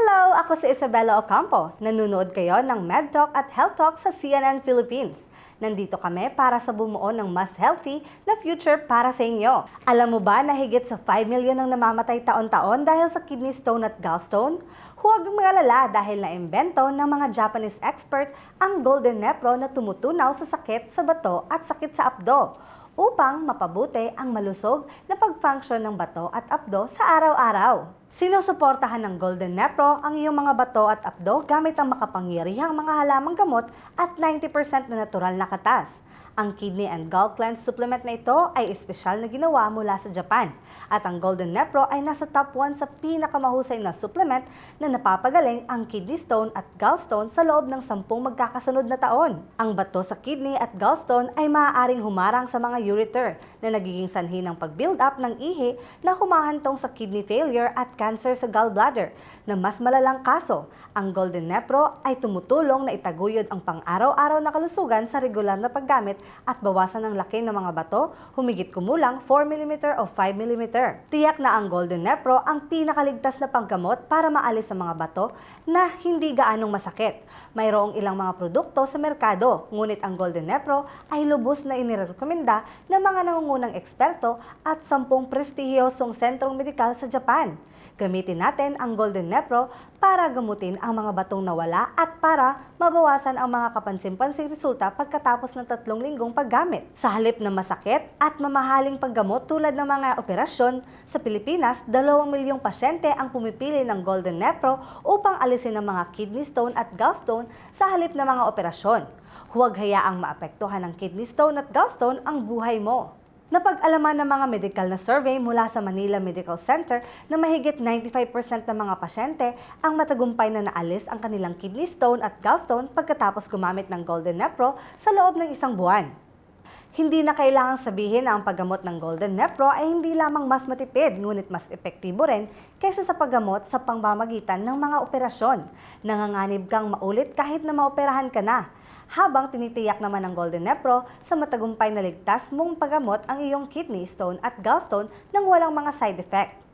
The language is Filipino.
Hello! Ako si Isabella Ocampo. Nanunood kayo ng Med Talk at Health Talk sa CNN Philippines. Nandito kami para sa bumuo ng mas healthy na future para sa inyo. Alam mo ba na higit sa 5 million ang namamatay taon-taon dahil sa kidney stone at gallstone? Huwag magalala dahil na-imbento ng mga Japanese expert ang Golden Nepro na tumutunaw sa sakit sa bato at sakit sa abdo upang mapabuti ang malusog na pag-function ng bato at abdo sa araw-araw. Sinusuportahan ng Golden Nepro ang iyong mga bato at abdo gamit ang makapangyarihang mga halamang gamot at 90% na natural na katas. Ang kidney and gall cleanse supplement na ito ay espesyal na ginawa mula sa Japan. At ang Golden Nepro ay nasa top 1 sa pinakamahusay na supplement na napapagaling ang kidney stone at gallstone sa loob ng sampung magkakasunod na taon. Ang bato sa kidney at gallstone ay maaaring humarang sa mga ureter na nagiging sanhi ng pag-build up ng ihi na humahantong sa kidney failure at cancer sa gallbladder na mas malalang kaso. Ang Golden Nepro ay tumutulong na itaguyod ang pang-araw-araw na kalusugan sa regular na paggamit at bawasan ang laki ng mga bato, humigit kumulang 4mm o 5mm. Tiyak na ang Golden Nepro ang pinakaligtas na panggamot para maalis ang mga bato na hindi gaanong masakit. Mayroong ilang mga produkto sa merkado, ngunit ang Golden Nepro ay lubos na inirekomenda ng mga nangungunang eksperto at sampung prestihiyosong sentrong medikal sa Japan. Gamitin natin ang Golden Nepro para gamutin ang mga batong nawala at para mabawasan ang mga kapansin-pansing resulta pagkatapos ng tatlong linggong paggamit. Sa halip na masakit at mamahaling paggamot tulad ng mga operasyon, sa Pilipinas, 2 milyong pasyente ang pumipili ng Golden Nepro upang alisin ang mga kidney stone at gallstone sa halip na mga operasyon. Huwag hayaang maapektuhan ng kidney stone at gallstone ang buhay mo. Napag-alaman ng mga medical na survey mula sa Manila Medical Center na mahigit 95% ng mga pasyente ang matagumpay na naalis ang kanilang kidney stone at gallstone pagkatapos gumamit ng Golden Nepro sa loob ng isang buwan. Hindi na kailangang sabihin na ang paggamot ng Golden Nepro ay hindi lamang mas matipid, ngunit mas epektibo rin kaysa sa paggamot sa pangmamagitan ng mga operasyon. Nanganganib kang maulit kahit na maoperahan ka na habang tinitiyak naman ng Golden Nepro sa matagumpay na ligtas mong paggamot ang iyong kidney stone at gallstone nang walang mga side effect.